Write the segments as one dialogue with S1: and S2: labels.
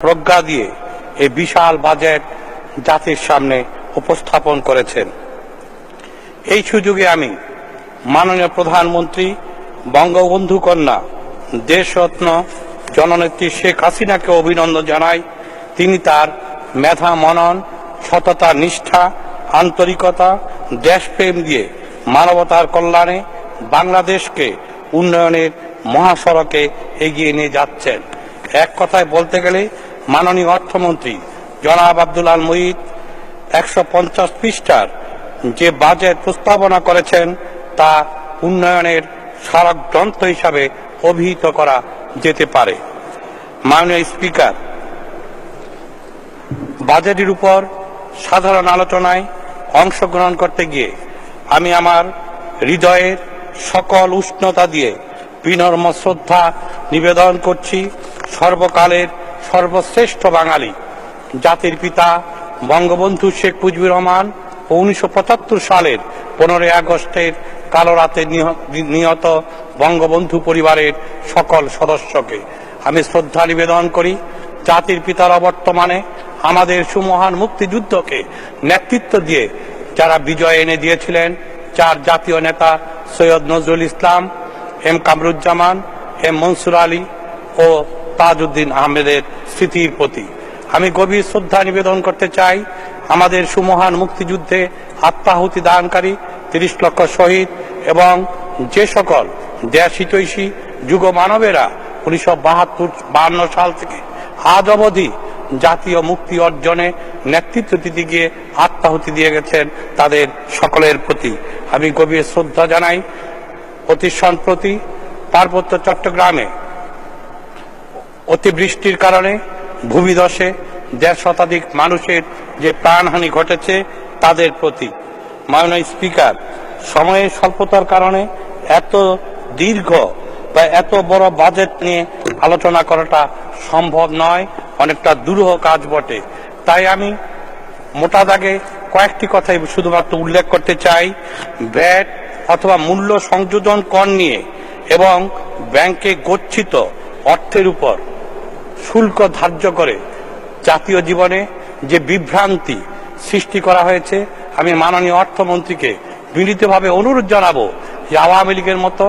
S1: প্রজ্ঞা দিয়ে এই বিশাল বাজেট জাতির সামনে উপস্থাপন করেছেন। এই সুযোগে আমি মাননীয় প্রধানমন্ত্রী বঙ্গবন্ধু কন্যা দেশরত্ন জননেত্রী শেখ হাসিনাকে অভিনন্দন জানাই। তিনি তার মেধা, মনন, সততা, নিষ্ঠা, আন্তরিকতা, দেশপ্রেম দিয়ে মানবতার কল্যাণে বাংলাদেশকে উন্নয়নের মহাসড়কে এগিয়ে নিয়ে যাচ্ছেন। এক কথায় বলতে গেলে মাননীয় অর্থমন্ত্রী জনাব আব্দুল আল মুহিত একশো পঞ্চাশ পৃষ্ঠার যে বাজেট প্রস্তাবনা করেছেন, তা উন্নয়নের স্মারক গ্রন্থ হিসাবে অভিহিত করা যেতে পারে। মাননীয় স্পিকার, বাজেটের উপর সাধারণ আলোচনায় অংশগ্রহণ করতে গিয়ে আমি আমার হৃদয়ের সকল উষ্ণতা দিয়ে বিনর্ম শ্রদ্ধা নিবেদন করছি। সর্বকালের সর্বশ্রেষ্ঠ বাঙালি। জাতির পিতা বঙ্গবন্ধু শেখ মুজিবুর রহমান উনিশশো সালের পনেরোই আগস্টের কালো রাতে নিহত বঙ্গবন্ধু পরিবারের সকল সদস্যকে। আমি শ্রদ্ধা নিবেদন করি, জাতির পিতার অবর্তমানে আমাদের সুমহান মুক্তিযুদ্ধকে নেতৃত্ব দিয়ে যারা বিজয় এনে দিয়েছিলেন, চার জাতীয় নেতা সৈয়দ নজরুল ইসলাম, এম কামরুজ্জামান, এম মনসুর আলী ও তাজউদ্দিন আহমেদের স্মৃতির প্রতি আমি গভীর শ্রদ্ধা নিবেদন করতে চাই, আমাদের সুমহান মুক্তিযুদ্ধে আত্মাহুতি দানকারী তিরিশ লক্ষ শহীদ এবং যে সকল দেশ হিতৈষী যুগ মানবেরা উনিশশো বাহাত্তর, বাহান্ন সাল থেকে আজ অবধি জাতীয় মুক্তি অর্জনে নেতৃত্ব দিতে গিয়ে আত্মাহুতি দিয়ে গেছেন তাদের সকলের প্রতি। আমি গভীর শ্রদ্ধা জানাই অতি সম্প্রতি পার্বত্য চট্টগ্রামে অতিবৃষ্টির কারণে ভূমিধসে দেড় শতাধিক মানুষের যে প্রাণহানি ঘটেছে তাদের প্রতি। মাননীয় স্পিকার, সময়ের স্বল্পতার কারণে এত দীর্ঘ বা এত বড় বাজেট নিয়ে আলোচনা করাটা সম্ভব নয়, অনেকটা দুরূহ কাজ বটে। তাই আমি মোটা দাগে কয়েকটি কথাই শুধুমাত্র উল্লেখ করতে চাই। ব্যাট অথবা মূল্য সংযোজন কর নিয়ে এবং ব্যাংকে গচ্ছিত অর্থের উপর। শুল্ক ধার্য করে জাতীয় জীবনে যে বিভ্রান্তি সৃষ্টি করা হয়েছে, আমি মাননীয় অর্থমন্ত্রীকে বিনীতভাবে অনুরোধ জানাব যে আওয়ামী লীগের মতো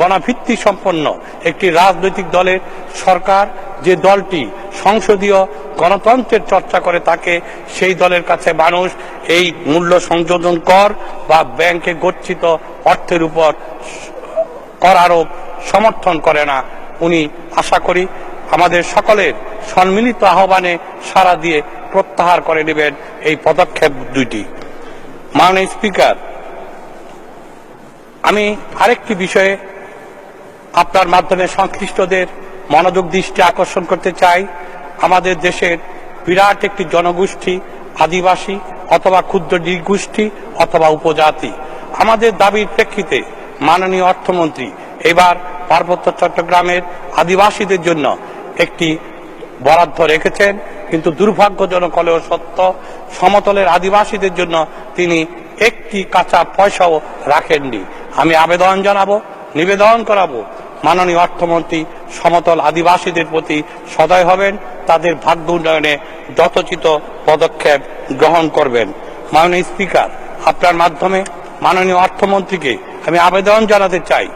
S1: গণভিত্তি সম্পন্ন একটি রাজনৈতিক দলের সরকার যে দলটি সংসদীয় গণতন্ত্রের চর্চা করে, তাকে সেই দলের কাছে মানুষ এই মূল্য সংযোজন কর বা ব্যাংকে গচ্ছিত অর্থের উপর কর আরোপ সমর্থন করে না। উনি আশা করি আমাদের সকলের সম্মিলিত আহ্বানে সাড়া দিয়ে প্রত্যাহার করে নেবেন এই পদক্ষেপ দুইটি। মাননীয় স্পিকার, আমি আরেকটি বিষয়ে আপনার মাধ্যমে সংশ্লিষ্টদের মনোযোগ দৃষ্টি আকর্ষণ করতে চাই। আমাদের দেশের বিরাট একটি জনগোষ্ঠী, আদিবাসী অথবা ক্ষুদ্র নৃগোষ্ঠী অথবা উপজাতি। আমাদের দাবির প্রেক্ষিতে মাননীয় অর্থমন্ত্রী এবার পার্বত্য চট্টগ্রামের আদিবাসীদের জন্য একটি বরাদ্দ রেখেছেন, কিন্তু দুর্ভাগ্যজনক হলেও সত্য, সমতলের আদিবাসীদের জন্য তিনি একটি কাঁচা পয়সাও রাখেননি। আমি আবেদন জানাব, নিবেদন করাবো, মাননীয় অর্থমন্ত্রী সমতল আদিবাসীদের প্রতি সদয় হবেন, তাদের ভাগ্য উন্নয়নে যথোচিত পদক্ষেপ গ্রহণ করবেন। মাননীয় স্পিকার, আপনার মাধ্যমে মাননীয় অর্থমন্ত্রীকে আমি আবেদন জানাতে চাই।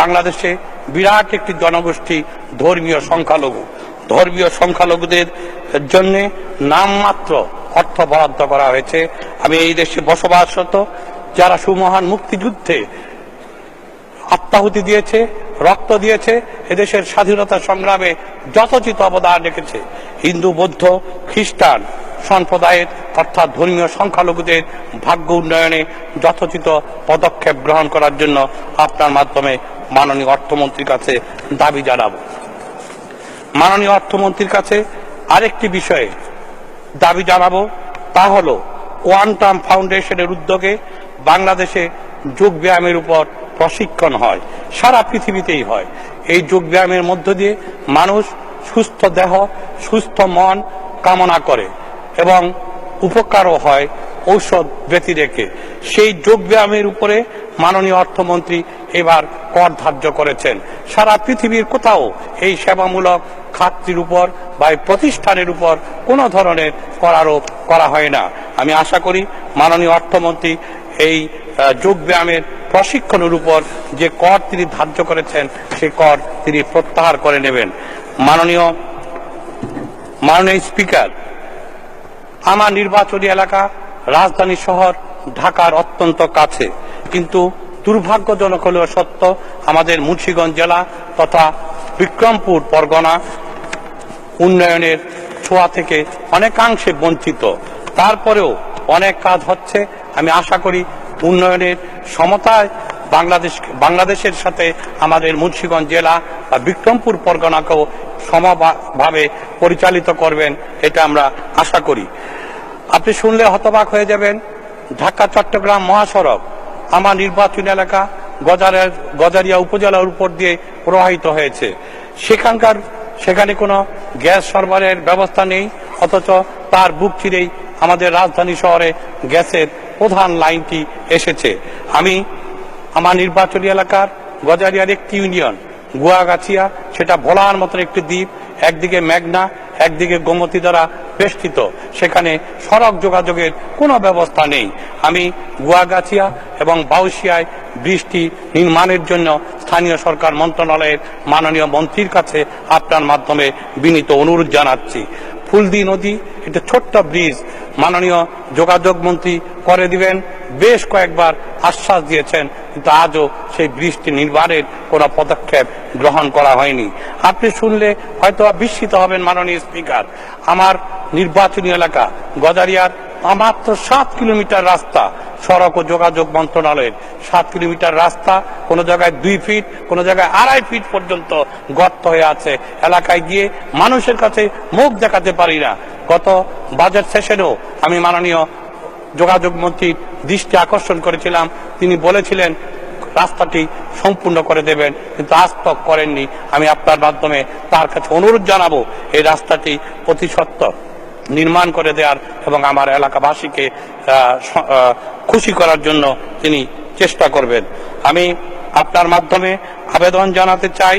S1: বাংলাদেশে বিরাট একটি জনগোষ্ঠী ধর্মীয় সংখ্যালঘু। ধর্মীয় সংখ্যালঘুদের জন্য নামমাত্র অর্থ বরাদ্দ করা হয়েছে। আমি এই দেশে বসবাসরত, যারা সুমহান মুক্তিযুদ্ধে আত্মাহুতি দিয়েছে, রক্ত দিয়েছে, এদেশের স্বাধীনতা সংগ্রামে যথোচিত অবদান রেখেছে। হিন্দু, বৌদ্ধ, খ্রিস্টান সম্প্রদায়ের অর্থাৎ ধর্মীয় সংখ্যালঘুদের ভাগ্য উন্নয়নে যথোচিত পদক্ষেপ গ্রহণ করার জন্য আপনার মাধ্যমে মাননীয় অর্থমন্ত্রীর কাছে দাবি জানাব। মাননীয় অর্থমন্ত্রীর কাছে আরেকটি বিষয়ে দাবি জানাব, তা হলো কোয়ান্টাম ফাউন্ডেশনের উদ্যোগে বাংলাদেশে যোগ ব্যায়ামের উপর প্রশিক্ষণ হয়, সারা পৃথিবীতেই হয়। এই যোগ ব্যায়ামের মধ্য দিয়ে মানুষ সুস্থ দেহ, সুস্থ মন কামনা করে এবং উপকারও হয় ঔষধ ব্যতি রেখে। সেই যোগব্যায়ামের উপরে মাননীয় অর্থমন্ত্রী এবার কর ধার্য করেছেন। সারা পৃথিবীর কোথাও এই সেবামূলক খাতটির উপর বা প্রতিষ্ঠানের উপর কোনো ধরনের কর আরোপ করা হয় না। আমি আশা করি মাননীয় অর্থমন্ত্রী এই যোগব্যায়ামের প্রশিক্ষণের উপর যে কর তিনি ধার্য করেছেন সেই কর তিনি প্রত্যাহার করে নেবেন। মাননীয় মাননীয় স্পিকার, আমার নির্বাচনী এলাকা রাজধানী শহর ঢাকার অত্যন্ত কাছে। কিন্তু দুর্ভাগ্যজনক হলেও সত্য, আমাদের মুন্সিগঞ্জ জেলা তথা বিক্রমপুর পরগনা উন্নয়নের ছোঁয়া থেকে অনেকাংশে বঞ্চিত। তারপরেও অনেক কাজ হচ্ছে। আমি আশা করি উন্নয়নের সমতায় বাংলাদেশ, বাংলাদেশের সাথে আমাদের মুন্সিগঞ্জ জেলা বা বিক্রমপুর পরগনাকেও সমভাবে পরিচালিত করবেন, এটা আমরা আশা করি। আপনি শুনলে হতবাক হয়ে যাবেন। ঢাকা, চট্টগ্রাম মহাসড়ক, আমার নির্বাচনী এলাকা গজারের, গজারিয়া উপজেলার উপর দিয়ে প্রবাহিত হয়েছে। সেখানকার, সেখানে কোনো গ্যাস সরবরাহের ব্যবস্থা নেই, অথচ তার বুক চিরেই আমাদের রাজধানী শহরে গ্যাসের প্রধান লাইনটি এসেছে। আমি আমার নির্বাচনী এলাকার গজারিয়ার একটি ইউনিয়ন, গুয়াগাছিয়া, সেটা ভোলার মতন একটি দ্বীপ, একদিকে মেঘনা একদিকে গোমতী দ্বারা বেষ্টিত, সেখানে সড়ক যোগাযোগের কোনো ব্যবস্থা নেই। আমি গুয়াগাছিয়া এবং বাউসিয়ায় বৃষ্টি নির্মাণের জন্য স্থানীয় সরকার মন্ত্রণালয়ের মাননীয় মন্ত্রীর কাছে আপনার মাধ্যমে বিনীত অনুরোধ জানাচ্ছি। ফুলদি নদী একটা ছোট্ট ব্রিজ। মাননীয় যোগাযোগ মন্ত্রী করে দিবেন। বেশ কয়েকবার আশ্বাস দিয়েছেন, কিন্তু আজও সেই ব্রিজটি নির্বাহের কোনো পদক্ষেপ গ্রহণ করা হয়নি। আপনি শুনলে হয়তো বিস্মিত হবেন, মাননীয় স্পিকার। আমার নির্বাচনী এলাকা গজারিয়ার মাত্র সাত কিলোমিটার রাস্তা সড়ক ও যোগাযোগ মন্ত্রণালয়ের সাত কিলোমিটার রাস্তা, কোনো জায়গায় দুই ফিট কোনো জায়গায় আড়াই ফিট পর্যন্ত গর্ত হয়ে আছে। এলাকায় গিয়ে মানুষের কাছে মুখ দেখাতে পারি না। গত বাজেট সেশনেও আমি মাননীয় যোগাযোগ মন্ত্রীর দৃষ্টি আকর্ষণ করেছিলাম। তিনি বলেছিলেন, রাস্তাটি সম্পূর্ণ করে দেবেন, কিন্তু আজ তক করেননি। আমি আপনার মাধ্যমে তার কাছে অনুরোধ জানাব, এই রাস্তাটি অতি সত্তর। নির্মাণ করে দেওয়ার এবং আমার এলাকাবাসীকে খুশি করার জন্য তিনি চেষ্টা করবেন। আমি আপনার মাধ্যমে আবেদন জানাতে চাই।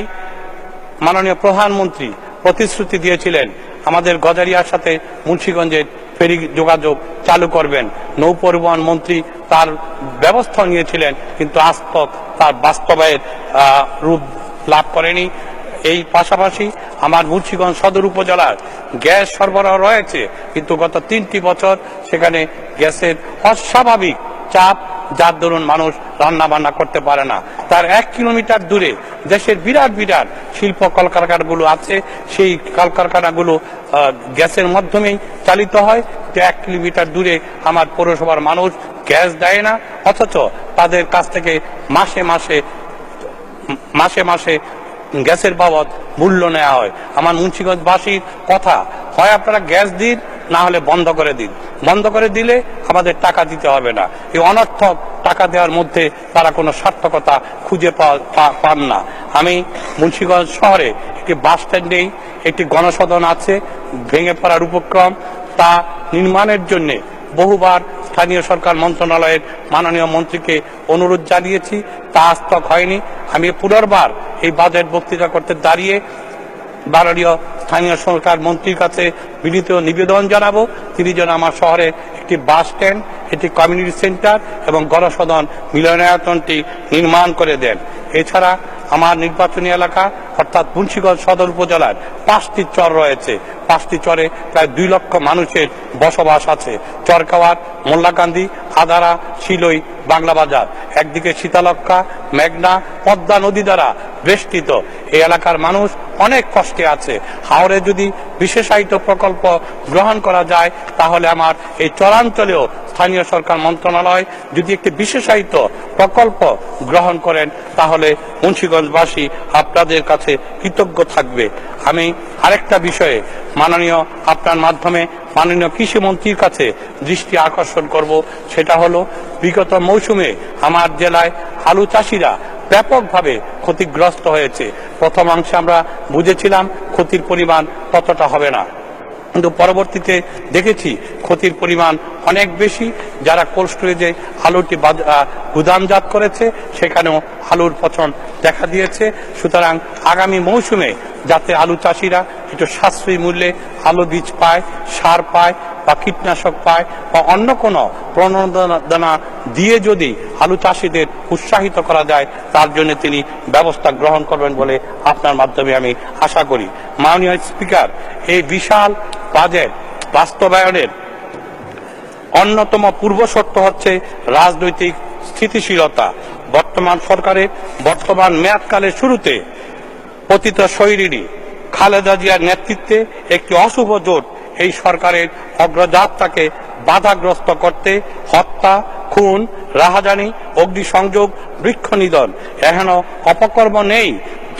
S1: মাননীয় প্রধানমন্ত্রী প্রতিশ্রুতি দিয়েছিলেন, আমাদের গজারিয়ার সাথে মুন্সীগঞ্জের ফেরি যোগাযোগ চালু করবেন। নৌ পরিবহন মন্ত্রী তার ব্যবস্থা নিয়েছিলেন, কিন্তু আজ তার বাস্তবায়ের রূপ লাভ করেনি। এই পাশাপাশি আমার মুন্সিগঞ্জ সদর উপজেলার গ্যাস সরবরাহ রয়েছে, কিন্তু গত তিনটি বছর সেখানে গ্যাসের অস্বাভাবিক চাপ যার দরুন মানুষ রান্না বান্না করতে পারে না। তার এক কিলোমিটার দূরে দেশের বিরাট বিরাট শিল্প কলকারখানাগুলো আছে, সেই কলকারখানাগুলো গ্যাসের মাধ্যমেই চালিত হয়। যে এক কিলোমিটার দূরে আমার পৌরসভার মানুষ গ্যাস দেয় না, অথচ তাদের কাছ থেকে মাসে মাসে মাসে মাসে গ্যাসের বাবদ মূল্য নেওয়া হয়। আমার মুন্সিগঞ্জবাসীর কথা, হয় আপনারা গ্যাস দিন, না হলে বন্ধ করে দিন। বন্ধ করে দিলে আমাদের টাকা দিতে হবে না। এই অনর্থক টাকা দেওয়ার মধ্যে তারা কোনো সার্থকতা খুঁজে পান না। আমি মুন্সিগঞ্জ শহরে একটি বাস স্ট্যান্ড নেই একটি গণসদন আছে, ভেঙে পড়ার উপক্রম। তা নির্মাণের জন্যে বহুবার স্থানীয় সরকার মন্ত্রণালয়ের মাননীয় মন্ত্রীকে অনুরোধ জানিয়েছি, তা আস্তক হয়নি। আমি পুনর্বার এই বাজেট বক্তৃতা করতে দাঁড়িয়ে মাননীয় স্থানীয় সরকার মন্ত্রীর কাছে বিনীত নিবেদন জানাব। তিনি যেন আমার শহরে একটি বাস স্ট্যান্ড, একটি কমিউনিটি সেন্টার এবং গণসদন মিলনায়তনটি নির্মাণ করে দেন। এছাড়া আমার নির্বাচনী এলাকা অর্থাৎ মুন্সীগঞ্জ সদর উপজেলার পাঁচটি চর রয়েছে। পাঁচটি চরে প্রায় দুই লক্ষ মানুষের বসবাস আছে। চরকাওয়ার, মোল্লাকান্দি, আদারা, শিলই, বাংলা বাজার। একদিকে শীতালক্ষা মেঘনা, পদ্মা নদী দ্বারা বেষ্টিত। এই এলাকার মানুষ অনেক কষ্টে আছে। হাওড়ে যদি বিশেষায়িত প্রকল্প গ্রহণ করা যায়, তাহলে আমার এই চরাঞ্চলেও স্থানীয় সরকার মন্ত্রণালয় যদি একটি বিশেষায়িত প্রকল্প গ্রহণ করেন, তাহলে মুন্সীগঞ্জবাসী আপনাদের কাছে কৃতজ্ঞ থাকবে। আমি আরেকটা বিষয়ে মাননীয় আপনার মাধ্যমে মাননীয় কৃষি মন্ত্রীর কাছে দৃষ্টি আকর্ষণ করব। সেটা হলো, বিগত মৌসুমে আমার জেলায় আলু চাষিরা ব্যাপকভাবে ক্ষতিগ্রস্ত হয়েছে। প্রথমাংশে আমরা বুঝেছিলাম ক্ষতির পরিমাণ ততটা হবে না। কিন্তু পরবর্তীতে দেখেছি ক্ষতির পরিমাণ অনেক বেশি। যারা কোল্ড স্টোরেজে আলুটি গুদামজাত করেছে, সেখানেও আলুর পচন দেখা দিয়েছে। সুতরাং আগামী মৌসুমে যাতে আলু চাষিরা একটু সাশ্রয়ী মূল্যে আলু বীজ পায়, সার পায়, বা কীটনাশক পায়, বা অন্য কোনো প্রণোদনা দিয়ে যদি আলু চাষিদের উৎসাহিত করা যায়, তার জন্য তিনি ব্যবস্থা গ্রহণ করবেন বলে আপনার মাধ্যমে আমি আশা করি। মাননীয় স্পিকার, এই বিশাল বাজেট, বাস্তবায়নের অন্যতম পূর্ব শর্ত হচ্ছে রাজনৈতিক স্থিতিশীলতা। বর্তমান সরকারের বর্তমান মেয়াদকালের শুরুতে পতিত শৈরিনী খালেদা জিয়ার নেতৃত্বে একটি অশুভ জোট এই সরকারের অগ্রযাত্রাকে বাধাগ্রস্ত করতে হত্যা, খুন, রাহাজানি, অগ্নিসংযোগ বৃক্ষ নিধন এহেন অপকর্ম নেই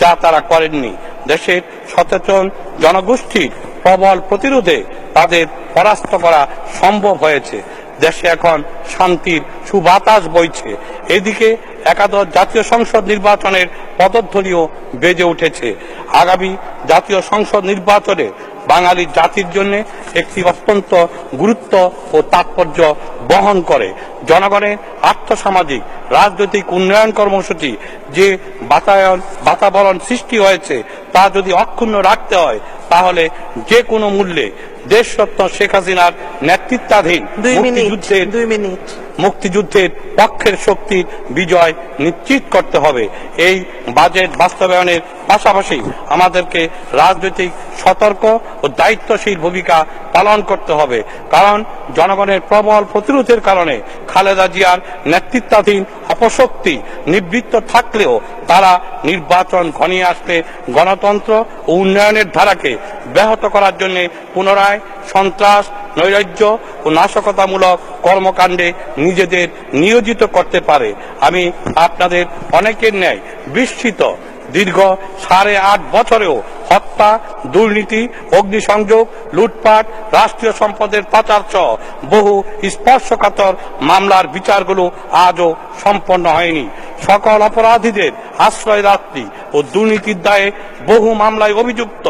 S1: যা তারা করেননি। দেশের সচেতন জনগোষ্ঠীর প্রবল প্রতিরোধে তাদের পরাস্ত করা সম্ভব হয়েছে। দেশে এখন শান্তির সুবাতাস বইছে। এদিকে একাদশ জাতীয় সংসদ নির্বাচনের পদধ্বনিও বেজে উঠেছে। আগামী জাতীয় সংসদ নির্বাচনে বাঙালি জাতির জন্য একটি অত্যন্ত গুরুত্ব ও তাৎপর্য বহন করে। জনগণের আর্থসামাজিক, রাজনৈতিক উন্নয়ন কর্মসূচি যে বাতায়ন, বাতাবরণ সৃষ্টি হয়েছে, তা যদি অক্ষুণ্ণ রাখতে হয় তাহলে যে কোনো মূল্যে দেশ দেশরত্ন শেখ হাসিনার নেতৃত্বাধীন মুক্তিযুদ্ধের মুক্তিযুদ্ধের পক্ষের শক্তির বিজয় নিশ্চিত করতে হবে। এই বাজেট বাস্তবায়নের পাশাপাশি আমাদেরকে রাজনৈতিক সতর্ক ও দায়িত্বশীল ভূমিকা পালন করতে হবে। কারণ জনগণের প্রবল প্রতিরোধের কারণে খালেদা জিয়ার নেতৃত্বাধীন অপশক্তি নিবৃত্ত থাকলেও তারা নির্বাচন ঘনিয়ে আসতে গণতন্ত্র ও উন্নয়নের ধারাকে ব্যাহত করার জন্য পুনরায় সন্ত্রাস নৈরাজ্য ও নাশকতামূলক কর্মকাণ্ডে নিজেদের নিয়োজিত করতে পারে। আমি আপনাদের অনেকের ন্যায় বিস্মিত। দীর্ঘ সাড়ে আট বছরেও হত্যা, দুর্নীতি, অগ্নিসংযোগ, লুটপাট, রাষ্ট্রীয় সম্পদের পাচার সহ বহু স্পর্শকাতর মামলার বিচারগুলো আজও সম্পন্ন হয়নি। সকল অপরাধীদের আশ্রয়দাত্রী ও দুর্নীতির দায়ে বহু মামলায় অভিযুক্ত।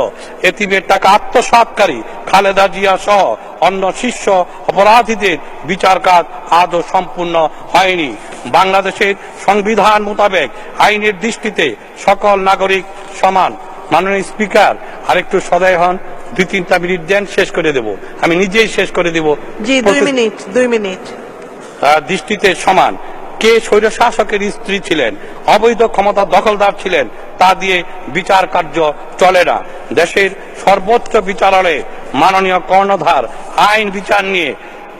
S1: এতিমের টাকা আত্মসাৎকারী খালেদা জিয়া সহ অন্য শীর্ষ অপরাধীদের বিচার কাজ আজও সম্পূর্ণ হয়নি। বাংলাদেশের সংবিধান মোতাবেক আইনের দৃষ্টিতে সকল নাগরিক সমান। মাননীয় স্পিকার আরেকটু সদয় হন। দুই তিনটা মিনিট দেন শেষ করে দেব। আমি নিজেই শেষ করে দেব।
S2: জি দুই মিনিট দুই মিনিট।
S1: দৃষ্টিতে সমান। কে স্বৈর শাসকের স্ত্রী ছিলেন, অবৈধ ক্ষমতা দখলদার ছিলেন, তা দিয়ে বিচার কার্য চলে না। দেশের সর্বোচ্চ বিচারালয়ে মাননীয় কর্ণধার আইন বিচার নিয়ে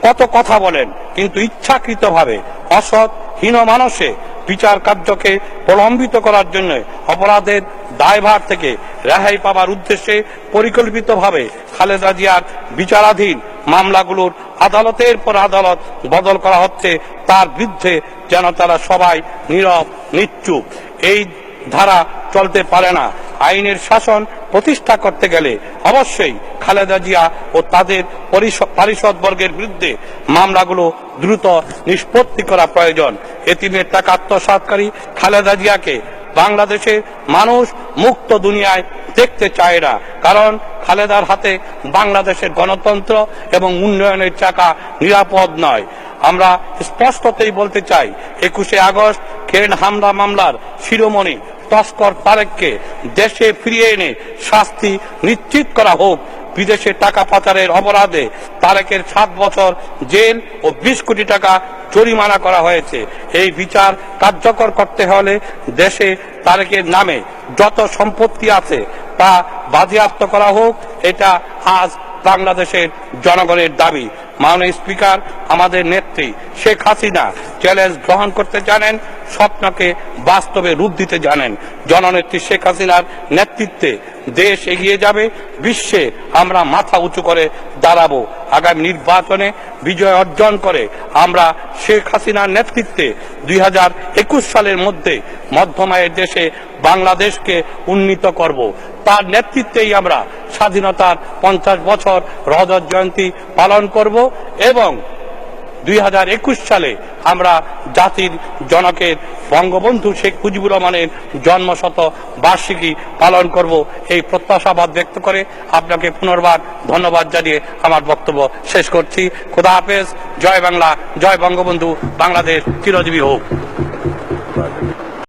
S1: কত কথা বলেন, কিন্তু ইচ্ছাকৃতভাবে অসৎ, হীন মানুষে বিচার কার্যকে প্রলম্বিত করার জন্য অপরাধের দায়ভার থেকে রেহাই পাবার উদ্দেশ্যে পরিকল্পিতভাবে খালেদা জিয়ার বিচারাধীন মামলাগুলোর আদালতের পর আদালত বদল করা হচ্ছে, তার বিরুদ্ধে যেন তারা সবাই নীরব নিশ্চুপ এই ধারা চলতে পারে না। আইনের শাসন প্রতিষ্ঠা করতে গেলে অবশ্যই খালেদা জিয়া ও তাদের পারিষদ বর্গের বিরুদ্ধে মামলাগুলো দ্রুত নিষ্পত্তি করা প্রয়োজন। এতিমের টাকা আত্মসাৎকারী খালেদা জিয়াকে বাংলাদেশের মানুষ মুক্ত দুনিয়ায় দেখতে চায় না। কারণ খালেদার হাতে বাংলাদেশের গণতন্ত্র এবং উন্নয়নের চাকা নিরাপদ নয়। আমরা স্পষ্টতেই বলতে চাই, একুশে আগস্ট খেন হামলা মামলার শিরোমণি তস্কর তারেককে দেশে ফিরিয়ে এনে শাস্তি নিশ্চিত করা হোক বিদেশে টাকা পাচারের অপরাধে তারেকের সাত বছর জেল ও বিশ কোটি টাকা জরিমানা করা হয়েছে। এই বিচার কার্যকর করতে হলে দেশে তারেকের নামে যত সম্পত্তি আছে তা বাজেয়াপ্ত করা হোক, এটা আজ বাংলাদেশের জনগণের দাবি। মাননীয় স্পিকার, আমাদের নেত্রী শেখ হাসিনা চ্যালেঞ্জ গ্রহণ করতে জানেন স্বপ্নকে বাস্তবে রূপ দিতে জানেন। জননেত্রী শেখ হাসিনার নেতৃত্বে দেশ এগিয়ে যাবে, বিশ্বে আমরা মাথা উঁচু করে দাঁড়াবো। আগামী নির্বাচনে বিজয় অর্জন করে আমরা শেখ হাসিনার নেতৃত্বে দুই হাজার একুশ সালের মধ্যে মধ্যমায়ের দেশে বাংলাদেশকে উন্নীত করব। তার নেতৃত্বেই আমরা স্বাধীনতার পঞ্চাশ বছর রজত জয়ন্তী পালন করব এবং দুই হাজার একুশ সালে আমরা জাতির জনকের বঙ্গবন্ধু শেখ মুজিবুর রহমানের জন্মশত বার্ষিকী পালন করব এই প্রত্যাশাবাদ ব্যক্ত করে আপনাকে পুনর্বার ধন্যবাদ জানিয়ে আমার বক্তব্য শেষ করছি। খোদা হাফেজ, জয় বাংলা, জয় বঙ্গবন্ধু, বাংলাদেশ চিরজীবী হোক।